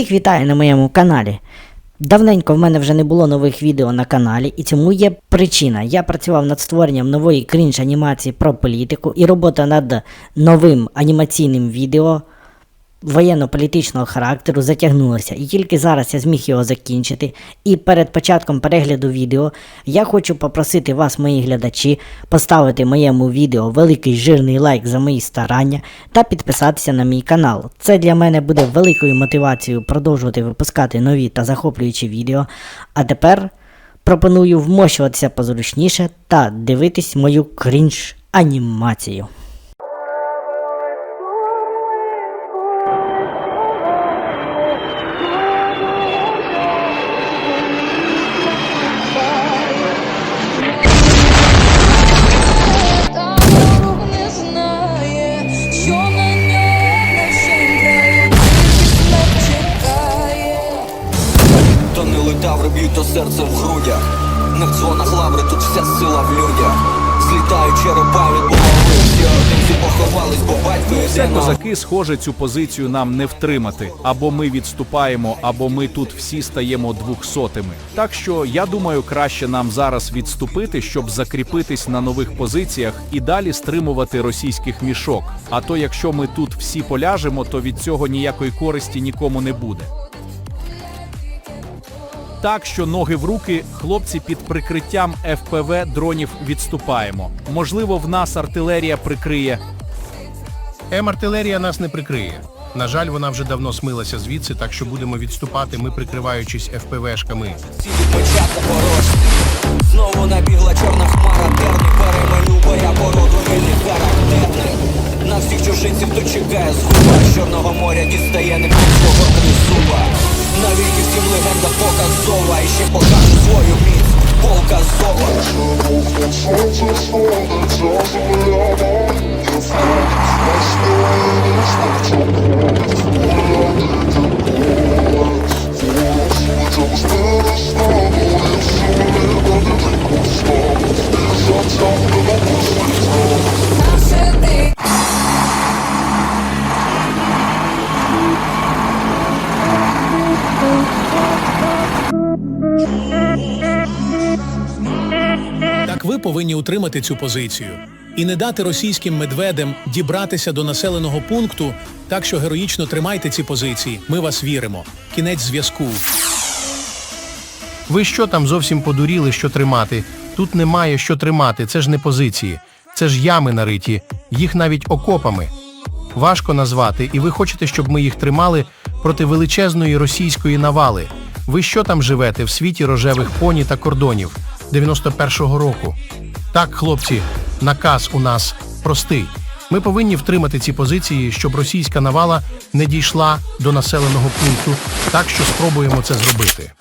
Всіх вітаю на моєму каналі. Давненько в мене вже не було нових відео на каналі, і цьому є причина. Я працював над створенням нової крінж анімації про політику, і робота над новим анімаційним відео воєнно-політичного характеру затягнулася, і тільки зараз я зміг його закінчити. І перед початком перегляду відео я хочу попросити вас, мої глядачі, поставити моєму відео великий жирний лайк за мої старання та підписатися на мій канал. Це для мене буде великою мотивацією продовжувати випускати нові та захоплюючі відео. А тепер пропоную вмощуватися позручніше та дивитись мою крінж анімацію. Козаки, схоже, цю позицію нам не втримати. Або ми відступаємо, або ми тут всі стаємо двохсотими. Так що я думаю, краще нам зараз відступити, щоб закріпитись на нових позиціях і далі стримувати російських мішок. А то якщо ми тут всі поляжемо, то від цього ніякої користі нікому не буде. Так що ноги в руки, хлопці під прикриттям ФПВ дронів відступаємо. Можливо, в нас артилерія прикриє, М-артилерія нас не прикриє. На жаль, вона вже давно смилася звідси, так що будемо відступати, ми прикриваючись ФПВшками. Знову набігла чорна хмара терні Переманю боя породу вільних характерних. На всіх чужинців тут чекає згуба. З Чорного моря дістає не свого тризуба Навіки всім легенда показова. І ще покаже свою міць Полка зова Наше утримати цю позицію і не дати російським медведям дібратися до населеного пункту, так що героїчно тримайте ці позиції. Ми вас віримо. Кінець зв'язку. Ви що там зовсім подуріли, що тримати? Тут немає що тримати, це ж не позиції. Це ж ями нариті, їх навіть окопами. Важко назвати, і ви хочете, щоб ми їх тримали проти величезної російської навали. Ви що там живете в світі рожевих поні та кордонів 91-го року? Так, хлопці, наказ у нас простий. Ми повинні втримати ці позиції, щоб російська навала не дійшла до населеного пункту, так що спробуємо це зробити.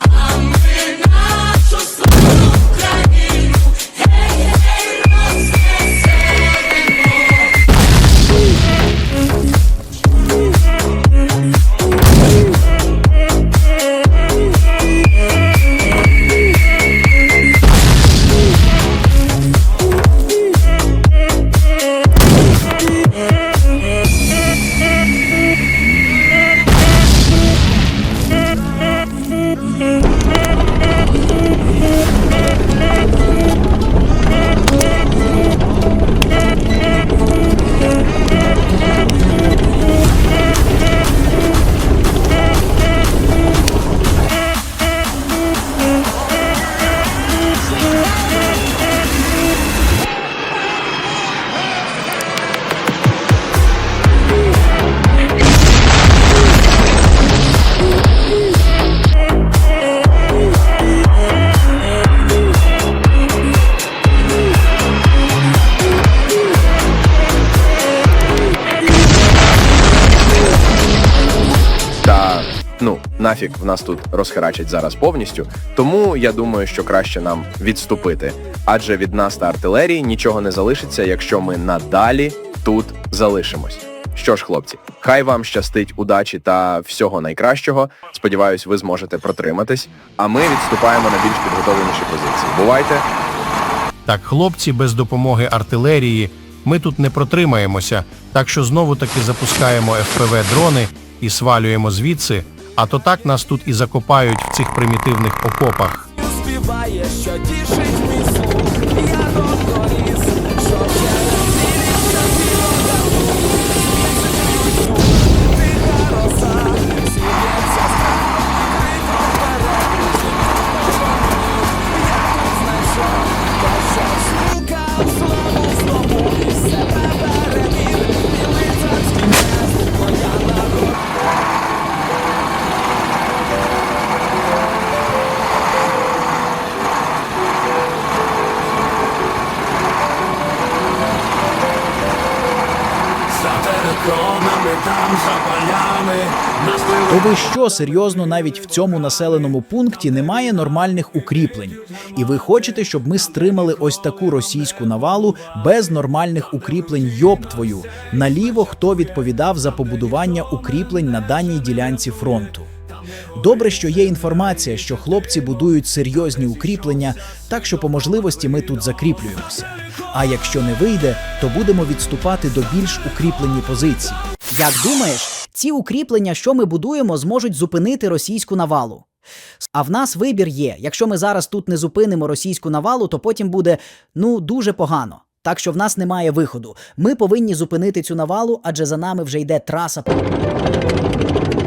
Нафіг в нас тут розхерачать зараз повністю. Тому я думаю, що краще нам відступити. Адже від нас та артилерії нічого не залишиться, якщо ми надалі тут залишимось. Що ж, хлопці, хай вам щастить удачі та всього найкращого. Сподіваюсь, ви зможете протриматись. А ми відступаємо на більш підготовленіші позиції. Бувайте! Так, хлопці, без допомоги артилерії ми тут не протримаємося, так що знову таки запускаємо ФПВ-дрони і свалюємо звідси, А то так нас тут і закопають в цих примітивних окопах. співає, що тішить серйозно, навіть в цьому населеному пункті немає нормальних укріплень. І ви хочете, щоб ми стримали ось таку російську навалу без нормальних укріплень йоб твою. Наліво хто відповідав за побудування укріплень на даній ділянці фронту. Добре, що є інформація, що хлопці будують серйозні укріплення, так що по можливості ми тут закріплюємося. А якщо не вийде, то будемо відступати до більш укріплені позиції. Як думаєш, ці укріплення, що ми будуємо, зможуть зупинити російську навалу? А в нас вибір є. Якщо ми зараз тут не зупинимо російську навалу, то потім буде ну дуже погано. Так що в нас немає виходу. Ми повинні зупинити цю навалу, адже за нами вже йде траса.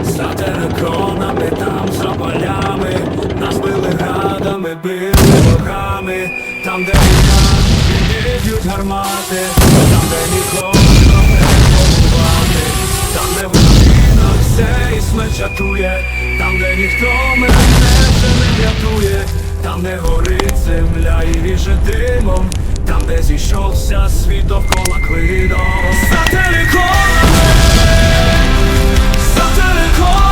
За териконами, там за полями, нас били градами, били богами, там, де війна, б'ють гармати, там, де нікого не побувати, там, де в руїнах все і смерть чатує, там, де ніхто мене не врятує, там, де горить земля і ріже димом, там, де зійшовся світ довкола клином. За териконами за териконами,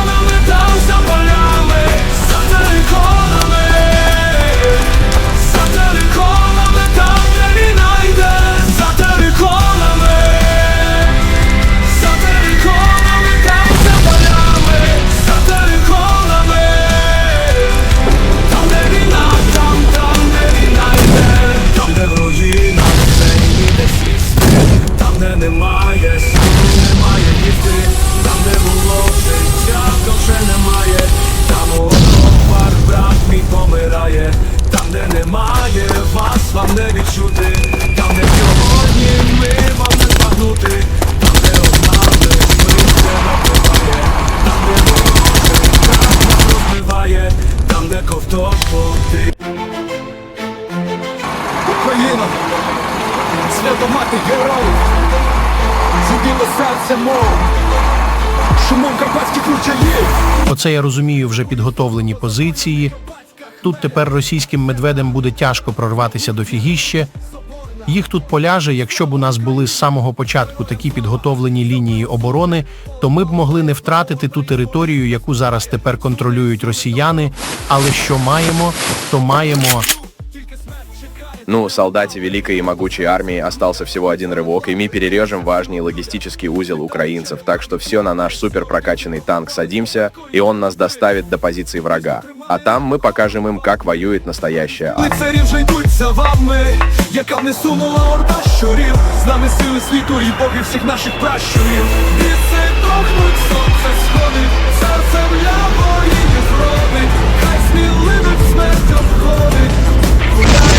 свято мати героїв, Зубіло серце мов, шумом карпатських ручаїв. Оце я розумію вже підготовлені позиції. Тут тепер російським медведям буде тяжко прорватися до фігіще. Їх тут поляже, якщо б у нас були з самого початку такі підготовлені лінії оборони, то ми б могли не втратити ту територію, яку зараз тепер контролюють росіяни. Але що маємо, то маємо. Ну, солдате великой и могучей армии остался всего один рывок, и мы перережем важный логистический узел украинцев, так что все на наш супер прокачанный танк садимся, и он нас доставит до позиции врага. А там мы покажем им, как воюет настоящая армия. Лицарі вже йдуть за вами, яка не сунула орда щурів, з нами сили світу і боги всіх наших пращурів. Біси дохнуть, сонце сходить, ця земля богині зродить, хай сміливих смерть обходить.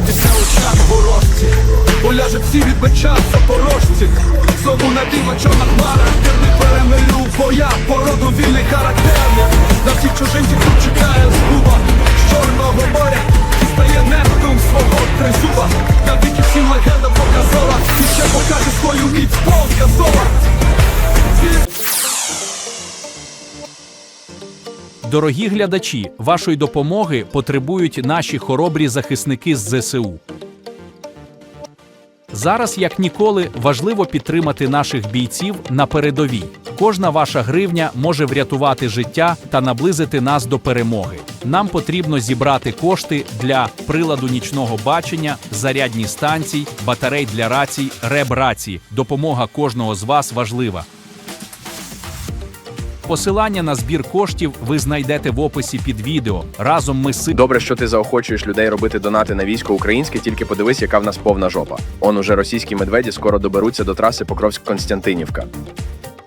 Дивитися у час ворожці, поляже всі від меча запорожці, знову на диво чорна хмара, терни перемирю в боях, породу вільний характерник, на всіх чужинців тут чекає згуба, з чорного моря, стає небом свого тризуба, навіки всім легенда показала, і ще покаже свою міць полка зола. Дорогі глядачі, вашої допомоги потребують наші хоробрі захисники з ЗСУ. Зараз, як ніколи, важливо підтримати наших бійців на передовій. Кожна ваша гривня може врятувати життя та наблизити нас до перемоги. Нам потрібно зібрати кошти для приладу нічного бачення, зарядні станцій, батарей для рацій, реб рації. Допомога кожного з вас важлива. Посилання на збір коштів ви знайдете в описі під відео. Разом ми си. Добре, що ти заохочуєш людей робити донати на військо українське, тільки подивись, яка в нас повна жопа. Он уже російські медведі скоро доберуться до траси Покровськ-Константинівка.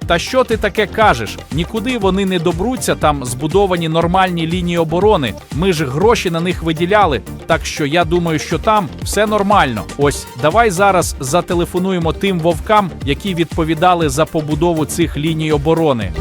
Та що ти таке кажеш? Нікуди вони не добруться, там збудовані нормальні лінії оборони. Ми ж гроші на них виділяли. Так що я думаю, що там все нормально. Ось давай зараз зателефонуємо тим вовкам, які відповідали за побудову цих ліній оборони.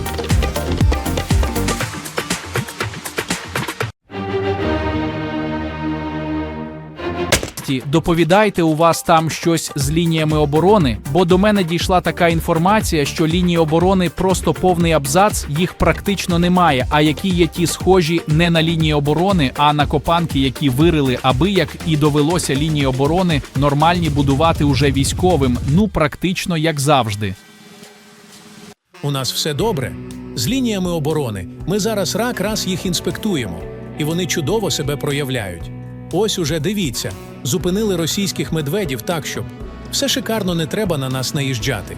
Ті, Доповідайте у вас там щось з лініями оборони, бо до мене дійшла така інформація, що лінії оборони просто повний абзац, їх практично немає. А які є ті схожі не на лінії оборони, а на копанки, які вирили, аби як і довелося лінії оборони нормальні будувати уже військовим, ну практично як завжди. У нас все добре. З лініями оборони ми зараз рак раз їх інспектуємо, і вони чудово себе проявляють. Ось уже дивіться, зупинили російських медведів так, щоб все шикарно не треба на нас наїжджати.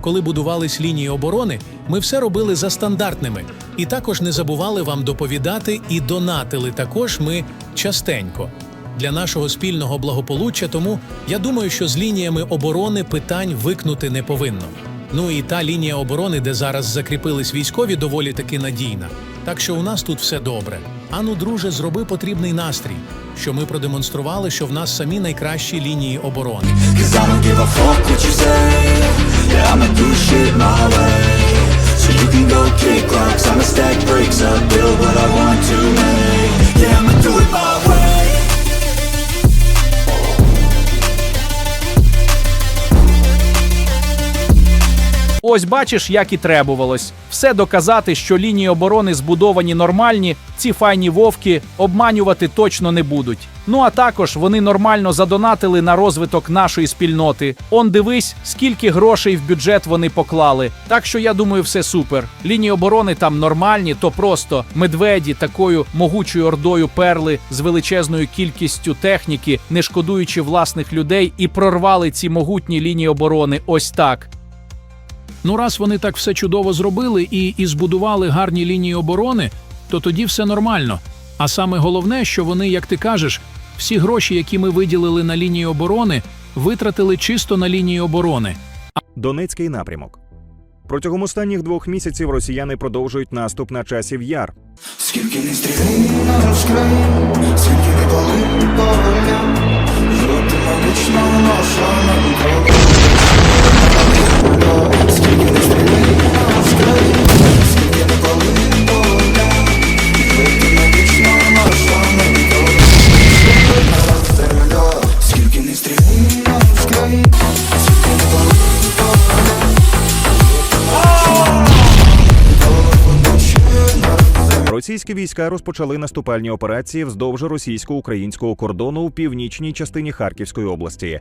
Коли будувались лінії оборони, ми все робили за стандартними, і також не забували вам доповідати і донатили також ми частенько для нашого спільного благополуччя. Тому я думаю, що з лініями оборони питань викнути не повинно. Ну і та лінія оборони, де зараз закріпились військові, доволі таки надійна. Так що у нас тут все добре. Ану, друже, зроби потрібний настрій, що ми продемонстрували, що в нас самі найкращі лінії оборони. Cause Ось бачиш, як і требувалось. Все доказати, що лінії оборони збудовані нормальні, ці файні вовки обманювати точно не будуть. Ну а також вони нормально задонатили на розвиток нашої спільноти. Он дивись, скільки грошей в бюджет вони поклали. Так що я думаю, все супер. Лінії оборони там нормальні, то просто медведі такою могучою ордою перли з величезною кількістю техніки, не шкодуючи власних людей, і прорвали ці могутні лінії оборони. Ось так. Ну, раз вони так все чудово зробили і, і збудували гарні лінії оборони, то тоді все нормально. А саме головне, що вони, як ти кажеш, всі гроші, які ми виділили на лінії оборони, витратили чисто на лінії оборони. Донецький напрямок. Протягом останніх двох місяців росіяни продовжують наступ на часів яр. Скільки не стріляй на розкраїн Скільки не пали по волям Жодна наша на Російські війська розпочали наступальні операції вздовж російсько-українського кордону в північній частині Харківської області.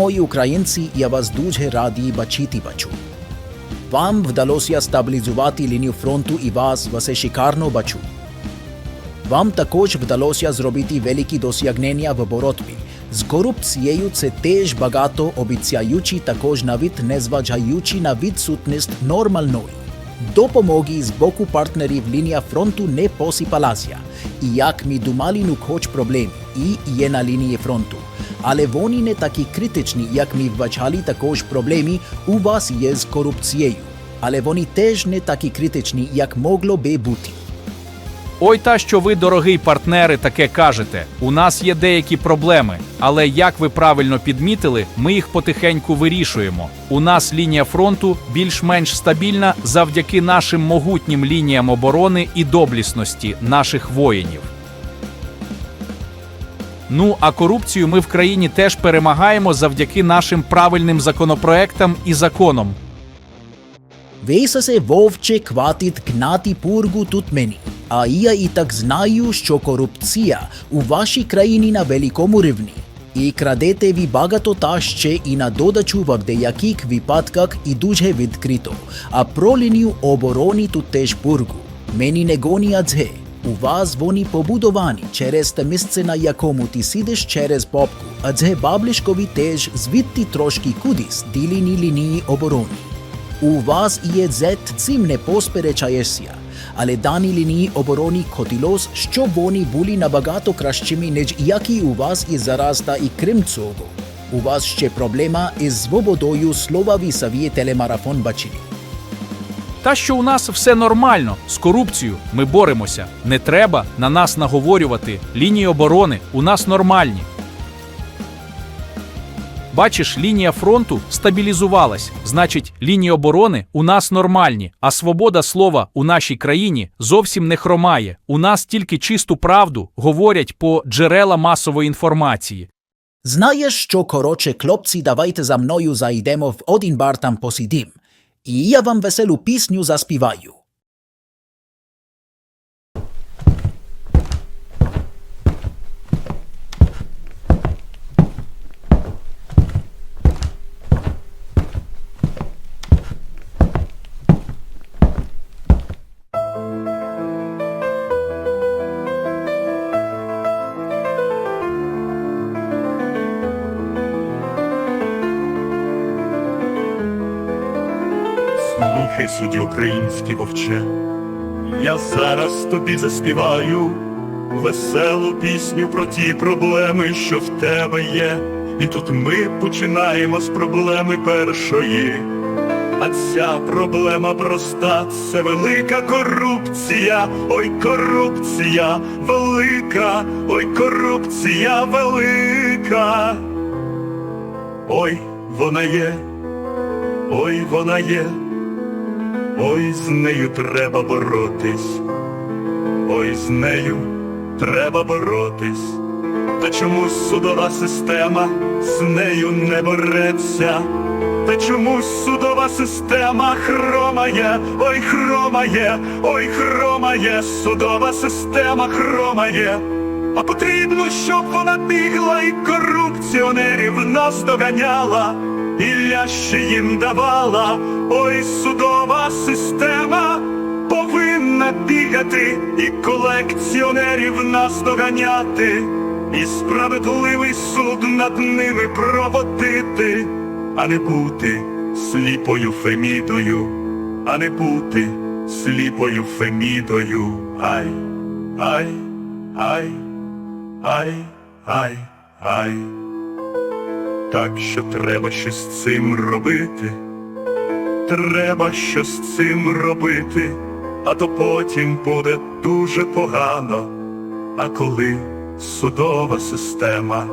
Друзі мої українці, я вас дуже радий бачити бачу. Вам вдалося стабілізувати лінію фронту і вас все шикарно бачу. Вам також вдалося зробити великі досягнення в боротьбі. З корупцією це теж багато обіцяючи, також навіть незважаючи на відсутність нормальної. Допомоги з боку партнерів лінія фронту не посипалася. І як ми думали, ну хоч проблеми і є на лінії фронту. Але вони не такі критичні, як ми вбачали також проблеми у вас є з корупцією. Але вони теж не такі критичні, як могло би бути. Ой, та що ви, дорогий партнери, таке кажете. У нас є деякі проблеми, але як ви правильно підмітили, ми їх потихеньку вирішуємо. У нас лінія фронту більш-менш стабільна завдяки нашим могутнім лініям оборони і доблісності наших воїнів. Ну а корупцію ми в країні теж перемагаємо завдяки нашим правильним законопроектам і законам. Вейсасе вовче хватить гнати пургу тут мені. А я і так знаю, що корупція у вашій країні на великому рівні. І крадете ви багато та ще і на додачу в деяких випадках і дуже відкрито. А про лінію оборони тут теж пургу. Мені не гонять зге. У вас вони побудовані через те місце, на якому ти сидиш через бабку. А це баблишкові теж звідти трошки кудись ділені лінії оборони. У вас є зет, цим не посперечаєшся. Але дані лінії оборони хотілось, щоб вони були набагато кращими, ніж які у вас і зараз та і крім цього. У вас ще проблема із свободою слова вісаві телемарафон бачили. Та що у нас все нормально, з корупцією ми боремося. Не треба на нас наговорювати. Лінії оборони у нас нормальні. Бачиш, лінія фронту стабілізувалась. Значить, лінії оборони у нас нормальні, а свобода слова у нашій країні зовсім не хромає. У нас тільки чисту правду говорять по джерела масової інформації. Знаєш, що коротше, хлопці, давайте за мною зайдемо в один бар там посидім. І я вам веселу пісню заспіваю. Слухай, судді український вовче, я зараз тобі заспіваю веселу пісню про ті проблеми, що в тебе є. І тут ми починаємо з проблеми першої. А ця проблема проста, це велика корупція, ой, корупція велика, ой, корупція велика. Ой, вона є, ой, вона є. Ой, з нею треба боротись, ой, з нею треба боротись. Та чомусь судова система з нею не бореться, та чомусь судова система хромає, ой, хромає, ой, хромає, судова система хромає. А потрібно, щоб вона бігла і корупціонерів нас доганяла, і лящі їм давала, ой, судова система повинна бігати і колекціонерів нас доганяти, і справедливий суд над ними проводити, а не бути сліпою Фемідою, а не бути сліпою Фемідою. Ай, ай, ай, ай, ай, ай. Так що треба щось з цим робити. Треба щось з цим робити, а то потім буде дуже погано. А коли судова система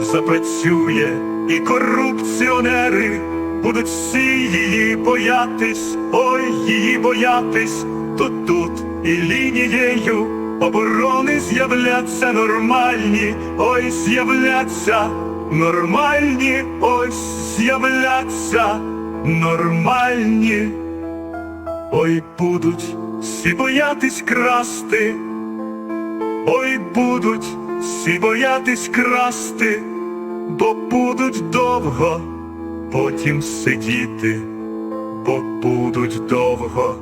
запрацює і корупціонери будуть всі її боятись, ой, її боятись, то тут і лінією оборони з'являться нормальні, ой, з'являться нормальні, ось з'являться нормальні. Ой, будуть всі боятись красти, ой, будуть всі боятись красти, бо будуть довго потім сидіти, бо будуть довго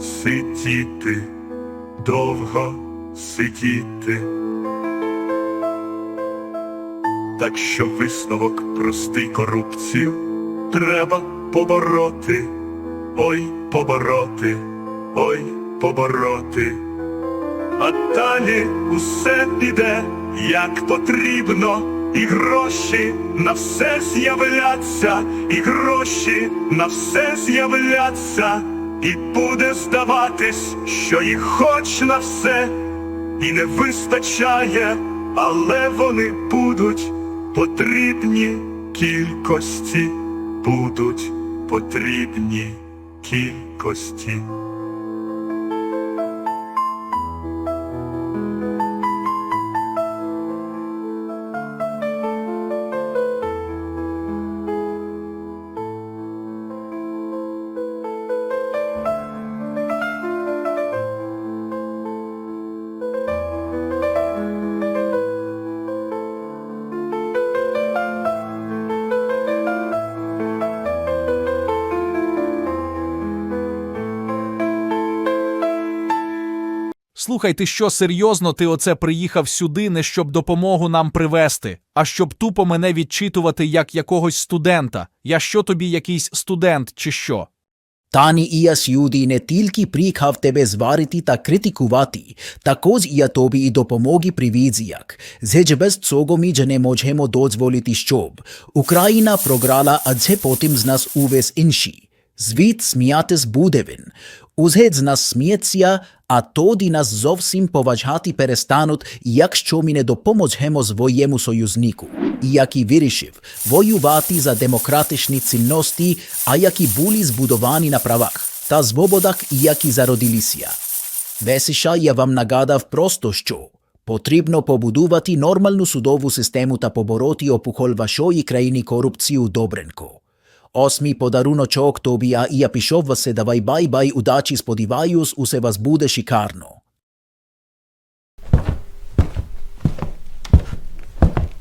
сидіти, довго сидіти. Так що висновок простий корупцію треба побороти, ой, побороти, ой, побороти. А далі усе піде як потрібно, і гроші на все з'являться, і гроші на все з'являться, і буде здаватись, що їх хоч на все, і не вистачає, але вони будуть потрібні кількості, будуть потрібні кількості. Слухай, ти що серйозно ти оце приїхав сюди, не щоб допомогу нам привезти, а щоб тупо мене відчитувати як якогось студента. Я що тобі якийсь студент чи що? Тані і я сюди не тільки приїхав тебе зварити та критикувати, також я тобі і допомоги привіз як. Зеч без цього ми же не можемо дозволити, щоб Україна програла, а це потім з нас увесь інші. Звід сміятись буде він. Узгід з нас сміється, а тоді нас зовсім поважати перестануть, якщо ми не допоможемо своєму союзнику. Який вирішив воювати за демократичні цінності, а які були збудовані на правах та свободах, які зародилися. Весіша я вам нагадав просто що. Потрібно побудувати нормальну судову систему та побороти опухоль вашої країни корупцію добренько. Ось мій подаруночок тобі, а я пішов васе, давай бай-бай, удачі, сподіваюсь, усе вас буде шикарно.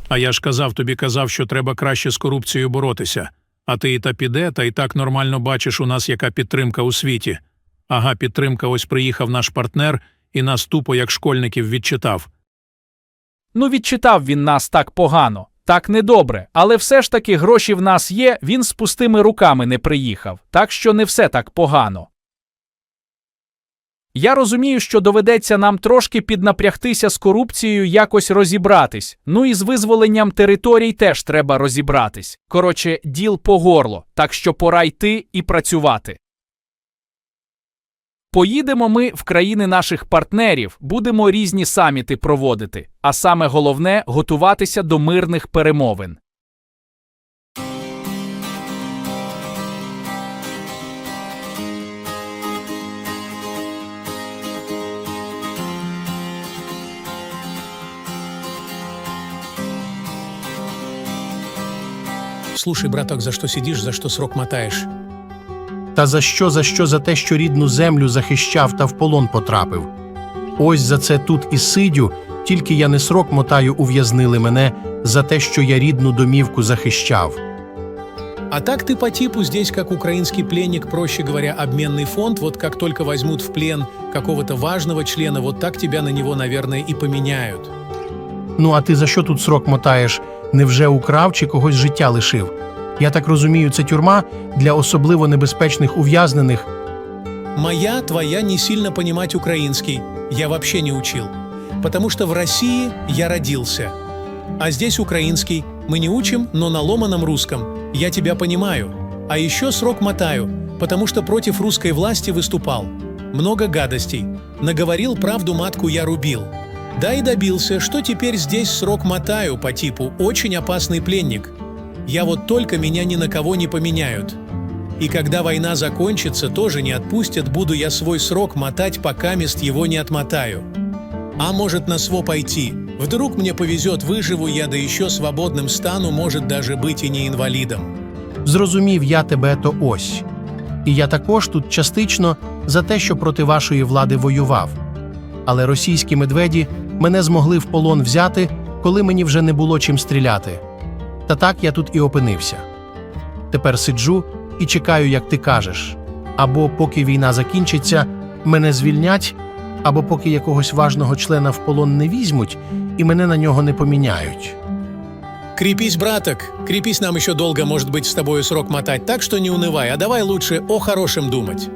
А я ж казав тобі казав, що треба краще з корупцією боротися. А ти і та піде, та і так нормально бачиш у нас, яка підтримка у світі. Ага, підтримка, ось приїхав наш партнер і нас тупо, як школьників, відчитав. Ну, відчитав він нас так погано, так недобре, але все ж таки гроші в нас є, він з пустими руками не приїхав, так що не все так погано. Я розумію, що доведеться нам трошки піднапрягтися з корупцією, якось розібратись. Ну і з визволенням територій теж треба розібратись. Коротше, діл по горло, так що пора йти і працювати. Поїдемо ми в країни наших партнерів, будемо різні саміти проводити, а саме головне готуватися до мирних перемовин. Слушай, браток, за что сидишь, за что срок мотаешь? Та за що, за що, за те, що рідну землю захищав та в полон потрапив. Ось за це тут і сидю, тільки я не срок мотаю, ув'язнили мене за те, що я рідну домівку захищав. А так ты по типу здесь как украинский пленник, проще говоря, обменный фонд. Вот как только возьмут в плен какого-то важного члена, вот так тебя на него, наверное, и поменяют. Ну, а ти за що тут срок мотаєш? Невже украв чи когось життя лишив? Я так розумію, це тюрма для особливо небезпечних ув'язнених. Моя, твоя не сильно понимать украинский. Я вообще не учил. Потому что в России я родился. А здесь украинский. Мы не учим, но на ломаном русском. Я тебя понимаю. А еще срок мотаю, потому что против русской власти выступал. Много гадостей. Наговорил правду матку я рубил. Да и добился, что теперь здесь срок мотаю по типу «очень опасный пленник». Я вот только меня ни на кого не поменяют. И когда война закончится, тоже не отпустят, буду я свой срок мотать, пока мест его не отмотаю. А может на СВО пойти. Вдруг мне повезет, выживу я, да еще свободным стану, может даже быть и не инвалидом. Зрозумів я тебе то ось. І я також тут частично за те, що проти вашої влади воював. Але російські медведі мене змогли в полон взяти, коли мені вже не було чим стріляти. Та так я тут і опинився. Тепер сиджу і чекаю, як ти кажеш. Або поки війна закінчиться, мене звільнять, або поки якогось важного члена в полон не візьмуть і мене на нього не поміняють. Крепись, браток, крепись, нам еще долго, может быть, с тобой срок мотать, так что не унывай, а давай лучше о хорошем думать.